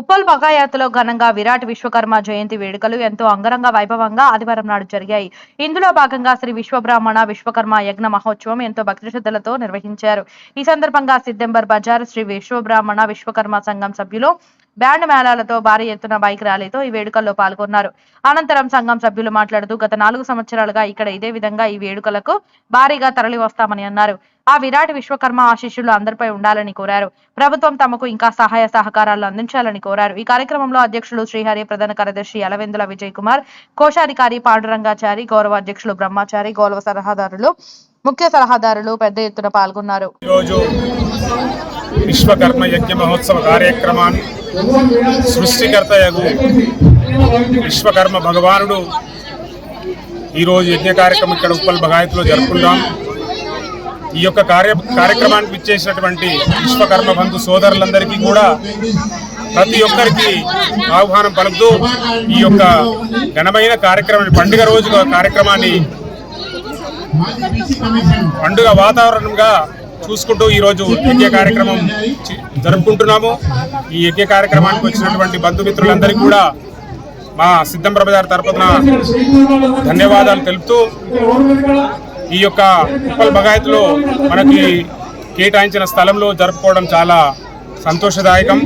ఉప్పల్ బగాయత్లో ఘనంగా విరాట్ విశ్వకర్మ జయంతి వేడుకలు ఎంతో అంగరంగ వైభవంగా ఆదివారం నాడు జరిగాయి. ఇందులో భాగంగా శ్రీ విశ్వబ్రాహ్మణ విశ్వకర్మ యజ్ఞ మహోత్సవం ఎంతో భక్తి శ్రద్ధలతో నిర్వహించారు. ఈ సందర్భంగా సిద్దెంబర్ బజార్ శ్రీ విశ్వబ్రాహ్మణ విశ్వకర్మ సంఘం సభ్యులు బ్యాండ్ మేళాలతో భారీ ఎత్తున బైక్ ర్యాలీతో ఈ వేడుకల్లో పాల్గొన్నారు. అనంతరం సంఘం సభ్యులు మాట్లాడుతూ గత నాలుగు సంవత్సరాలుగా ఇక్కడ ఇదే విధంగా ఈ వేడుకలకు భారీగా తరలి వస్తామని అన్నారు. ఆ విరాట్ విశ్వకర్మ ఆశీస్సులు అందరిపై ఉండాలని కోరారు. ప్రభుత్వం తమకు ఇంకా సహాయ సహకారాలు అందించాలని కోరారు. ఈ కార్యక్రమంలో అధ్యక్షులు శ్రీహరి ప్రధాన కార్యదర్శి అలవెందుల విజయ్ కుమార్ కోశాధికారి పాండురంగాచారి గౌరవ అధ్యక్షులు బ్రహ్మాచారి గౌరవ సలహాదారులు ముఖ్య సలహాదారులు పెద్ద ఎత్తున పాల్గొన్నారు. విశ్వకర్మ యజ్ఞ మహోత్సవ కార్యక్రమాన్ని సృష్టికర్తయగు విశ్వకర్మ భగవానుడు ఈరోజు యజ్ఞ కార్యక్రమం ఇక్కడ ఉప్పల్ బగాయత్లో జరుపుకుందాం ఈ యొక్క కార్య కార్యక్రమానికి ఇచ్చేసినటువంటి విశ్వకర్మ బంధు సోదరులందరికీ కూడా ప్రతి ఒక్కరికి ఆహ్వానం పలుకుతూ ఈ యొక్క ఘనమైన కార్యక్రమాన్ని పండుగ రోజు కార్యక్రమాన్ని పండుగ వాతావరణంగా చూసుకుంటూ ఈరోజు యజ్ఞ కార్యక్రమం జరుపుకుంటున్నాము. ఈ యజ్ఞ కార్యక్రమానికి వచ్చినటువంటి బంధుమిత్రులందరికీ కూడా మా సిద్ధం ప్రభాదార్ తరపున ధన్యవాదాలు తెలుపుతూ ఈ యొక్క ఉప్పల్ బగాయత్లో మనకి కేటాయించిన స్థలంలో జరుపుకోవడం చాలా సంతోషదాయకం.